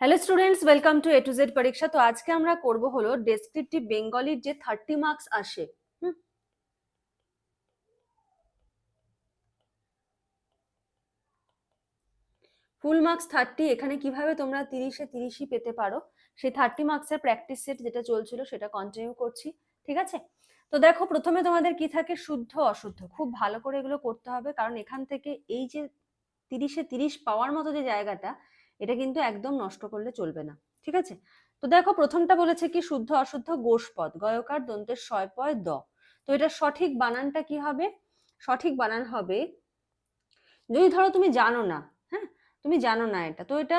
Hello students welcome to A to Z পরীক্ষা তো আজকে আমরা করব হলো ডেসক্রিপটিভ বেঙ্গলির যে থার্টি মার্কস আসে? ফুল মার্কস থার্টি এখানে কীভাবে তোমরা তিরিশে তিরিশই পেতে পারো? সেই থার্টি মার্কসের প্র্যাকটিস সেট যেটা চলছিল সেটা কন্টিনিউ করছি, ঠিক আছে? তো দেখো, প্রথমে তোমাদের কি থাকে? শুদ্ধ, অশুদ্ধ। খুব ভালো করে এগুলো করতে হবে, কারণ এখান থেকে এই যে তিরিশে তিরিশ পাওয়ার মতো যে জায়গাটা এটা কিন্তু একদম নষ্ট করলে চলবে না, ঠিক আছে? তো দেখো প্রথমটা বলেছে কি, শুদ্ধ অশুদ্ধ গোষ্পদ, গয়কার, দন্তের শয় পয়, দ। তো এটা সঠিক বানানটা কি হবে? সঠিক বানান হবে, যদি ধরো তুমি জানো না হ্যাঁ? তুমি জানো না এটা, তো এটা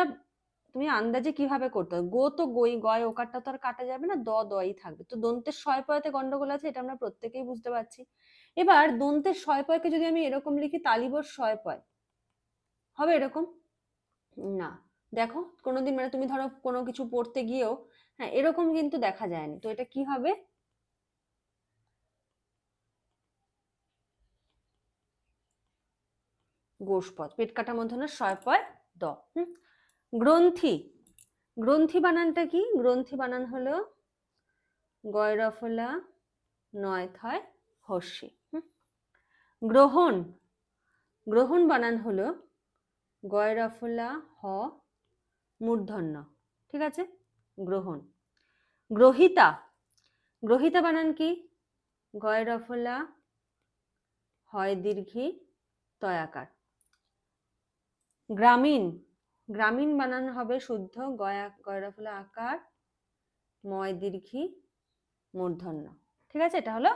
তুমি আন্দাজে কীভাবে করতে হবে? গো তো গই, গয়, ওকারটা তো আর কাটা যাবে না, দ, দই থাকবে। তো দন্তের শয় পয়তে গন্ডগোল আছে, এটা আমরা প্রত্যেকেই বুঝতে পারছি। এবার দন্তের শয় পয়কে যদি আমি এরকম লিখি, তালিবর শয় পয়, হবে এরকম? না। দেখো কোনোদিন মানে তুমি ধরো কোনো কিছু পড়তে গিয়েও হ্যাঁ এরকম কিন্তু দেখা যায়নি তো এটা কি হবে গোষ্পদ, পেট কাটা মধ্যনা শয় পয় দ? গ্রন্থি গ্রন্থি বানানটা কি গ্রন্থি বানান হলো গয়রফলা নয় থয় হর্ষি? গ্রহণ গ্রহণ বানান হলো গয়রফলা, হ মূর্ধন্য, ঠিক আছে? গ্রহণ। গ্রহিতা গ্রহিতা বানান কি? গয় রফলা হয় দীর্ঘি তয়াকার। গ্রামীণ গ্রামীণ বানান হবে শুদ্ধ, গয়া গয় রফলা আকার ময় দীর্ঘি মূর্ধন্য, ঠিক আছে? এটা হলো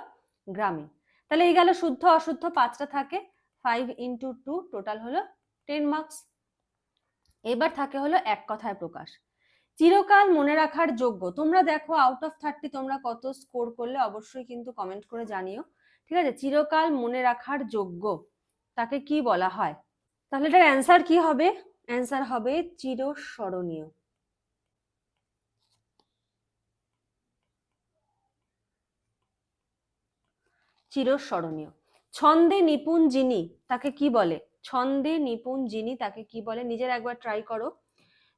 গ্রামীণ। তাহলে এই গেল শুদ্ধ, অশুদ্ধ পাঁচটা থাকে ফাইভ ইন্টু টু টোটাল হলো টেন মার্কস এবার থাকে হলো এক কথায় প্রকাশ। চিরকাল মনে রাখার যোগ্য। তোমরা দেখো আউট অফ থার্টি তোমরা কত স্কোর করলে অবশ্যই কিন্তু কমেন্ট করে জানিও। ঠিক আছে? চিরকাল মনে রাখার যোগ্য। তাকে কি বলা হয়? তাহলে এটার অ্যান্সার কি হবে? অ্যান্সার হবে চিরস্মরণীয়। চিরস্মরণীয়। ছন্দে নিপুণ যিনি, তাকে কি বলে? ছন্দে নিপুণ যিনি তাকে কি বলে? নিজের একবার ট্রাই করো।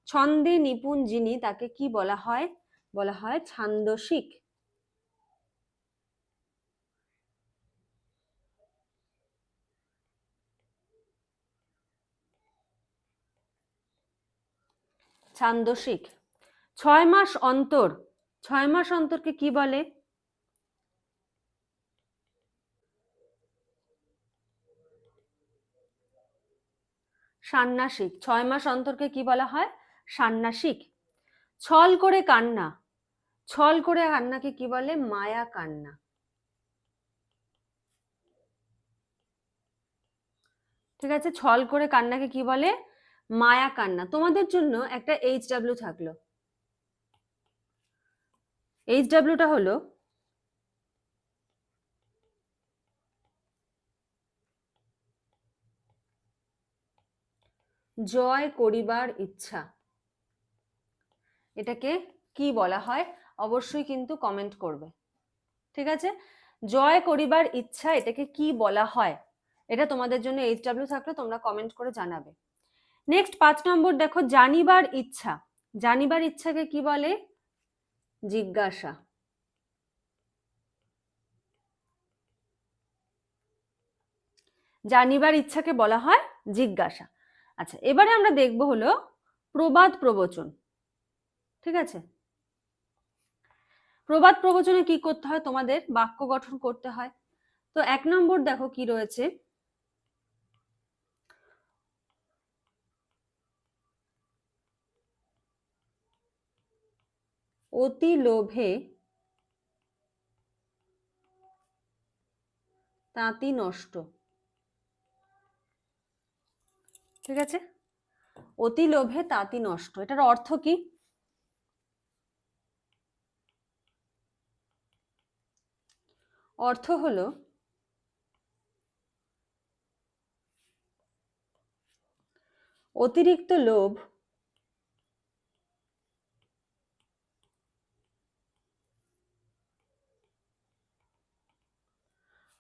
ছন্দে নিপুণ যিনি তাকে কি বলা হয়? বলা হয় ছান্দসিক। ছান্দসিক। ছয় মাস অন্তর। ছয় মাস অন্তরকে কি বলে? ষান্মাসিক ছয় মাস অন্তরকে কি বলা হয়? ষান্মাসিক ছল করে কান্না। ছল করে কান্নাকে কি বলে? মায়া কান্না। ঠিক আছে? ছল করে কান্নাকে কি বলে? মায়া কান্না। তোমাদের জন্য একটা এইচ ডাব্লিউ থাকল। এইচ ডাব্লিউটা হলো জয় করিবার ইচ্ছা। এটাকে কি বলা হয়? অবশ্যই কিন্তু কমেন্ট করবে। ঠিক আছে? জয় করিবার ইচ্ছা এটাকে কি বলা হয়? এটা তোমাদের জন্য এইচ ডাব্লিউ থাকলে তোমরা কমেন্ট করে জানাবে। নেক্সট পাঁচ নম্বর দেখো, জানিবার ইচ্ছা। জানিবার ইচ্ছাকে কি বলে? জিজ্ঞাসা। জানিবার ইচ্ছাকে বলা হয় জিজ্ঞাসা। আচ্ছা এবারে আমরা দেখব হলো প্রবাদ প্রবচন। ঠিক আছে? প্রবাদ প্রবচনে কি করতে হয়? তোমাদের বাক্য গঠন করতে হয়। তো এক নম্বর দেখো কি রয়েছে। অতি লোভে তাঁতি নষ্ট। ঠিক আছে? অতি লোভে তাঁতি নষ্ট। এটার অর্থ কি? অর্থ হলো অতিরিক্ত লোভ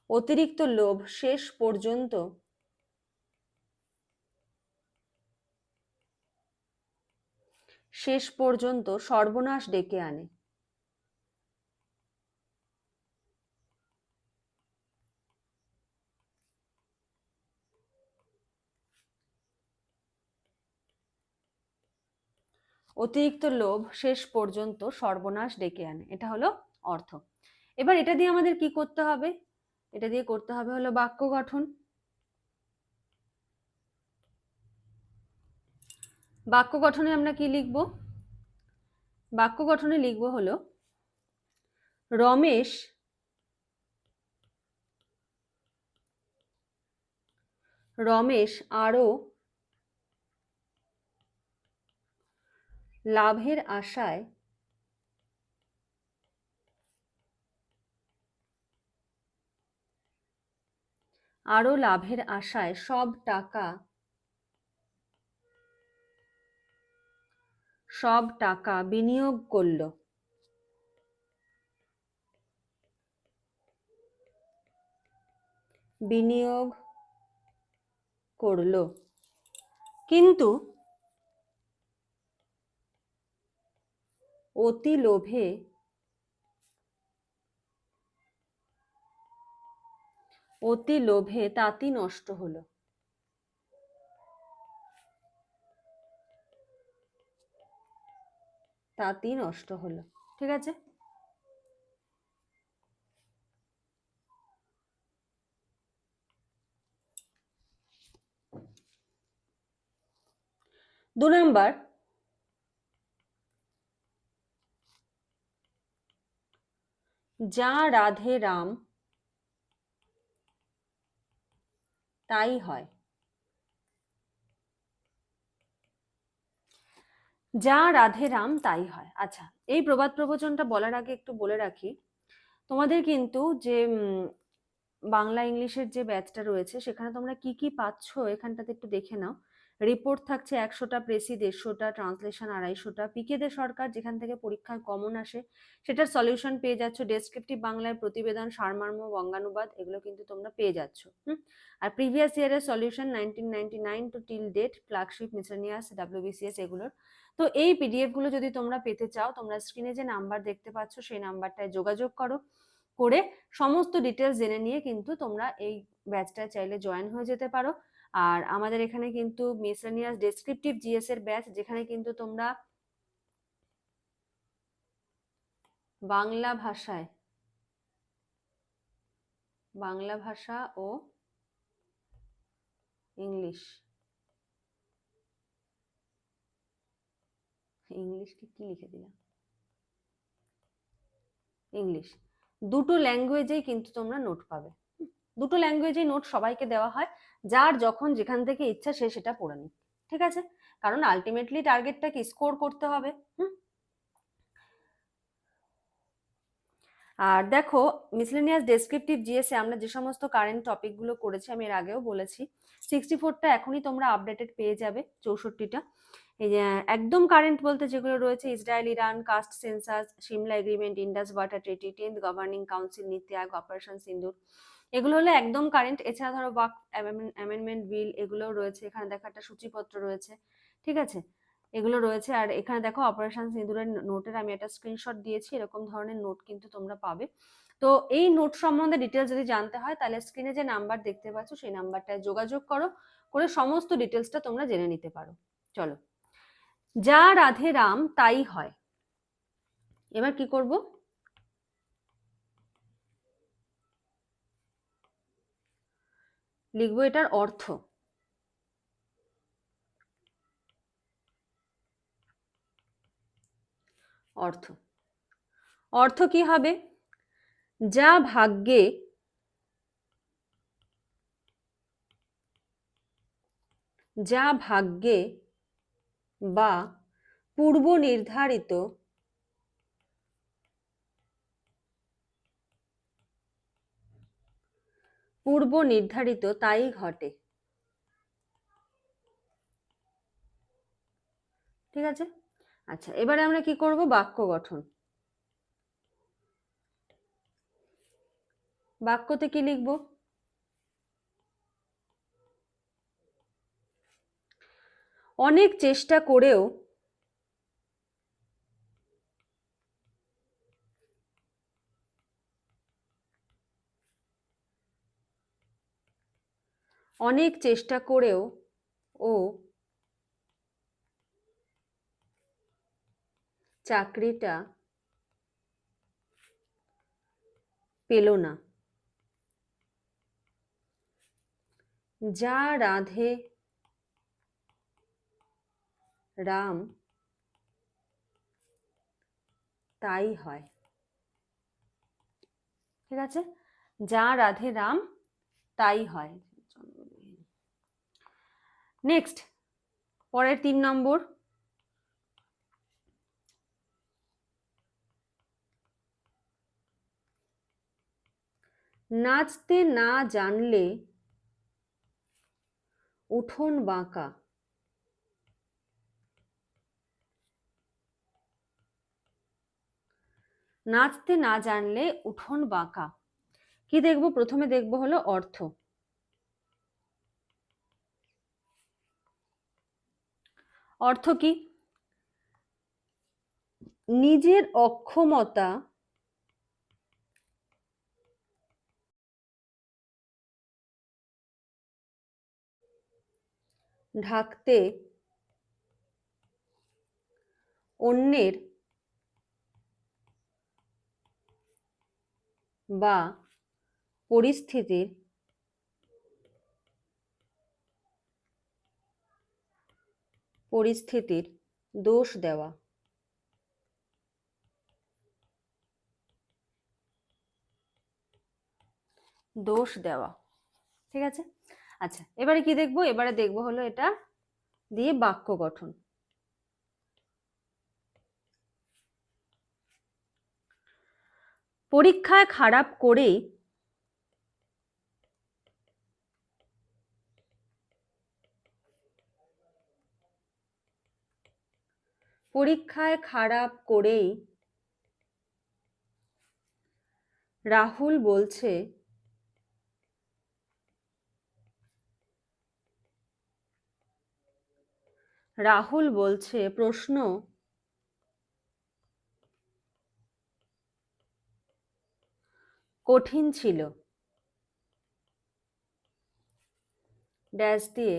অতিরিক্ত লোভ শেষ পর্যন্ত শেষ পর্যন্ত সর্বনাশ ডেকে আনে। অতিরিক্ত লোভ শেষ পর্যন্ত সর্বনাশ ডেকে আনে। এটা হলো অর্থ। এবার এটা দিয়ে আমাদের কি করতে হবে? এটা দিয়ে করতে হবে হলো বাক্য গঠন। বাক্য গঠনে আমরা কি লিখব? বাক্য গঠনে লিখব হলো, রমেশ রমেশ আরও লাভের আশায় আরও লাভের আশায় সব টাকা সব টাকা বিনিয়োগ করল। বিনিয়োগ করল। কিন্তু অতি লোভে অতি লোভে তাঁতি নষ্ট হলো। তাঁতি নষ্ট হলো ঠিক আছে? দু নাম্বার। যা রাধে রাম তাই হয়। যা রাধে রাম, তাই হয়। আচ্ছা এই প্রবাদ প্রবচনটা বলার আগে একটু বলে রাখি। তোমাদের কিন্তু যে বাংলা ইংলিশের যে ব্যাচটা রয়েছে, সেখানে তোমরা কি কি পাচ্ছ, এখানটাতে একটু দেখে নাও। রিপোর্ট থাকছে একশোটা প্রেসি দেড়শোটা ট্রান্সলেশন আড়াইশোটা। পিকে দে সরকার যেখান থেকে পরীক্ষায় কমন আসে, সেটার সলিউশন পেয়ে যাচ্ছ। ডেসক্রিপটিভ বাংলায় প্রতিবেদন, সারমর্ম, বঙ্গানুবাদ, এগুলো কিন্তু তোমরা পেয়ে যাচ্ছ, হুম? আর প্রিভিয়াস ইয়ারের solution nineteen ninety nine to till date flagship miscellaneous WBCS এগুলোর। তো এই পিডিএফগুলো যদি তোমরা পেতে চাও, তোমরা স্ক্রিনে যে নাম্বার দেখতে পাচ্ছ, সেই নাম্বারটায় যোগাযোগ করো। করে সমস্ত ডিটেলস জেনে নিয়ে কিন্তু তোমরা এই ব্যাচটা চাইলে জয়েন হয়ে যেতে পারো। আর আমাদের এখানে কিন্তু মিসেনিয়াস ডেসক্রিপটিভ জিএস এর ব্যাচ যেখানে কিন্তু তোমরা বাংলা ভাষায়, বাংলা ভাষা ও ইংলিশ ইংলিশকে কি লিখে দিলাম? ইংলিশ দুটো ল্যাঙ্গুয়েজেই কিন্তু তোমরা নোট পাবে। দুটো ল্যাঙ্গুয়েজেই নোট সবাইকে দেওয়া হয়, যার যখন যেখান থেকে ইচ্ছা সে সেটা পড়ে নিক, ঠিক আছে? কারণ আলটিমেটলি টার্গেটটা কি স্কোর করতে হবে, হুম? আর দেখো মিসলেনিয়াস ডেসক্রিপটিভ জিএসএ আমরা যে সমস্ত কারেন্ট টপিকগুলো করেছি, আমি এর আগেও বলেছি সিক্সটি ফোরটা এখনই তোমরা আপডেটেড পেয়ে যাবে, চৌষট্টিটা। এই যে, একদম কারেন্ট বলতে যেগুলো রয়েছে Israel Iran caste census Simla agreement Indus water treaty tenth governing council NITI Aayog operation সিন্দুর এগুলো হলো একদম কারেন্ট এছাড়া ধরো বাক অ্যামেন্ডমেন্ট বিল এগুলোও রয়েছে। এখানে দেখো একটা সূচিপত্র রয়েছে, ঠিক আছে? এগুলো রয়েছে, আর এখানে দেখো অপারেশন সিঁদুরের নোটের আমি একটা স্ক্রিনশট দিয়েছি, এরকম ধরনের নোট কিন্তু তোমরা পাবে। তো এই নোট সম্বন্ধে ডিটেলস যদি জানতে হয়, তাহলে স্ক্রিনে যে নাম্বার দেখতে পাচ্ছ, সেই নাম্বারটায় যোগাযোগ করো, করে সমস্ত ডিটেলসটা তোমরা জেনে নিতে পারো। চলো। যা রাধে রাম, তাই হয়। এবার কি করব? লিখব এটার অর্থ। অর্থ। অর্থ কি হবে? যা ভাগ্যে যা ভাগ্যে বা পূর্ব নির্ধারিত পূর্ব নির্ধারিত তাই ঘটে। ঠিক আছে? আচ্ছা এবারে আমরা কি করব? বাক্য গঠন। বাক্যতে কি লিখব? অনেক চেষ্টা করেও অনেক চেষ্টা করেও ও চাকরিটা পেল না। যা রাধে রাম, তাই হয়। ঠিক আছে? যা রাধে রাম, তাই হয়। নেক্সট পরের তিন নম্বর। নাচতে না জানলে উঠোন বাঁকা। নাচতে না জানলে উঠোন বাঁকা। কি দেখব? প্রথমে দেখব হলো অর্থ। অর্থ কি? নিজের অক্ষমতা ঢাকতে অন্যের বা পরিস্থিতির পরিস্থিতির দোষ দেওয়া। দোষ দেওয়া। ঠিক আছে? আচ্ছা এবারে কি দেখব? এবারে দেখব হলো এটা দিয়ে বাক্য গঠন। পরীক্ষায় খারাপ করেই পরীক্ষায় খারাপ করেই রাহুল বলছে রাহুল বলছে প্রশ্ন কঠিন ছিল। ড্যাশ দিয়ে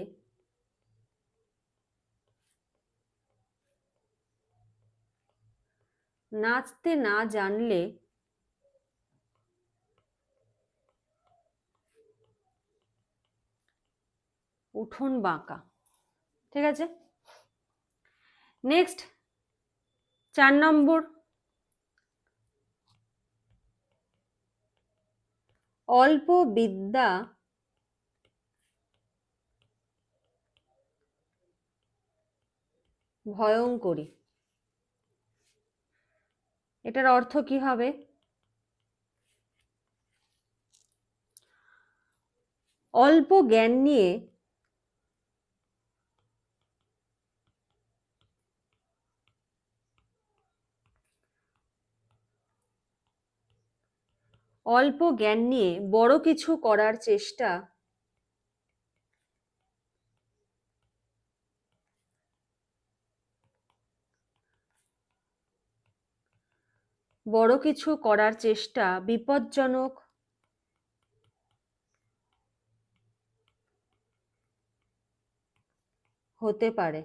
নাচতে না জানলে উঠোন বাঁকা। ঠিক আছে? নেক্সট চার নম্বর। অল্প বিদ্যা ভয়ঙ্করী। এটার অর্থ কি হবে? অল্প জ্ঞান নিয়ে অল্প জ্ঞান নিয়ে বড় কিছু করার চেষ্টা বড় কিছু করার চেষ্টা বিপজ্জনক। হতে পারে।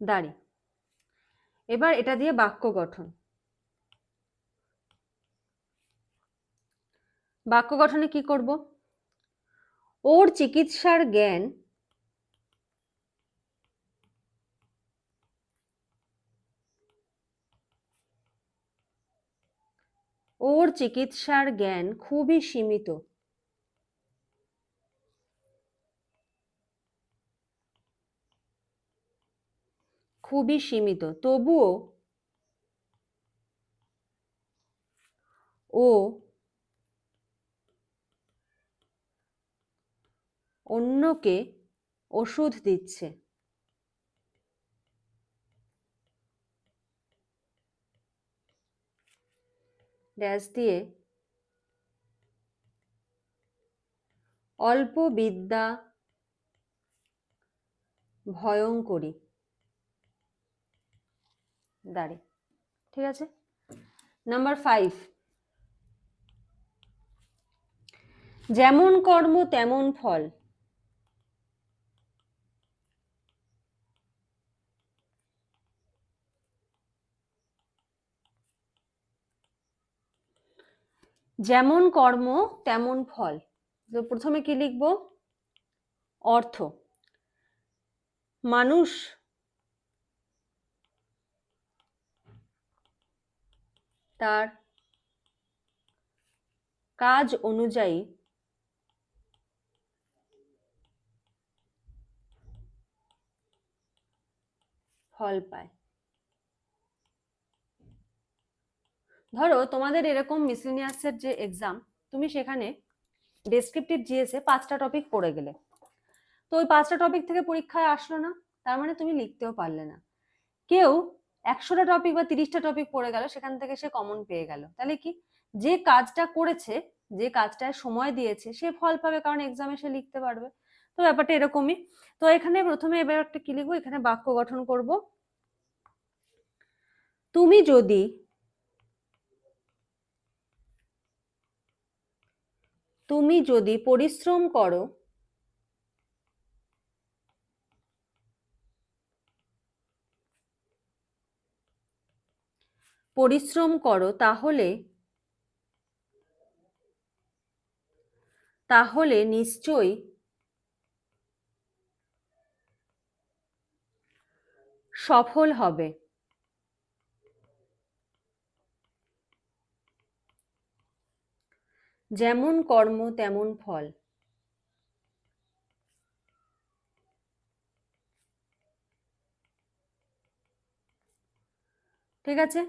দাঁড়ি। এবার এটা দিয়ে বাক্য গঠন। বাক্য গঠনে কি করব? ওর চিকিৎসার জ্ঞান ওর চিকিৎসার জ্ঞান খুবই সীমিত। খুবই সীমিত। তবুও ও অন্যকে ওষুধ দিচ্ছে। ড্যাশ দিয়ে অল্প বিদ্যা ভয়ঙ্করী দাঁড়ে ঠিক আছে? নাম্বার ফাইভ যেমন কর্ম তেমন ফল। যেমন কর্ম, তেমন ফল। তো প্রথমে কি লিখব? অর্থ। মানুষ তার কাজ অনুযায়ী ফল পায়। ধরো তোমাদের এরকম মিসলিনিয়াসের যে এক্সাম তুমি সেখানে ডেসক্রিপটিভ জিএসে পাঁচটা টপিক পড়ে গেলে। তো ওই পাঁচটা টপিক থেকে পরীক্ষায় আসলো না, তার মানে তুমি লিখতেও পারলে না। কেউ একশোটা টপিক বা তিরিশটা টপিক পড়ে গেল, সেখান থেকে সে কমন পেয়ে গেল। তাহলে কি? যে কাজটা করেছে, যে কাজটায় সময় দিয়েছে, সে ফল পাবে কারণ এক্সামে সে লিখতে পারবে। তো ব্যাপারটা এরকমই। তো এখানে প্রথমে এবার একটা কি লিখব? এখানে বাক্য গঠন করব। তুমি যদি তুমি যদি পরিশ্রম করো পরিশ্রম করো তাহলে তাহলে নিশ্চয়ই সফল হবে। যেমন কর্ম, তেমন ফল। ঠিক আছে?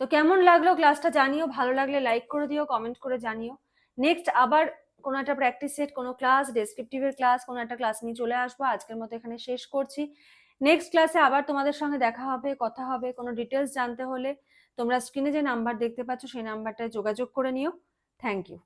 তো কেমন লাগল ক্লাসটা জানিও, ভালো লাগলে লাইক করে দিও কমেন্ট করে জানিও। নেক্সট আবার কোনো একটা প্র্যাকটিস সেট কোনো ক্লাস ডেসক্রিপটিভের ক্লাস কোনো একটা ক্লাস নিয়ে চলে আসব। আজকের মতো এখানে শেষ করছি। নেক্সট ক্লাসে আবার তোমাদের সঙ্গে দেখা হবে, কথা হবে, কোনো ডিটেলস জানতে হলে তোমরা স্ক্রিনে যে নাম্বার দেখতে পাচ্ছ, সেই নাম্বারটায় যোগাযোগ করে নিও। Thank you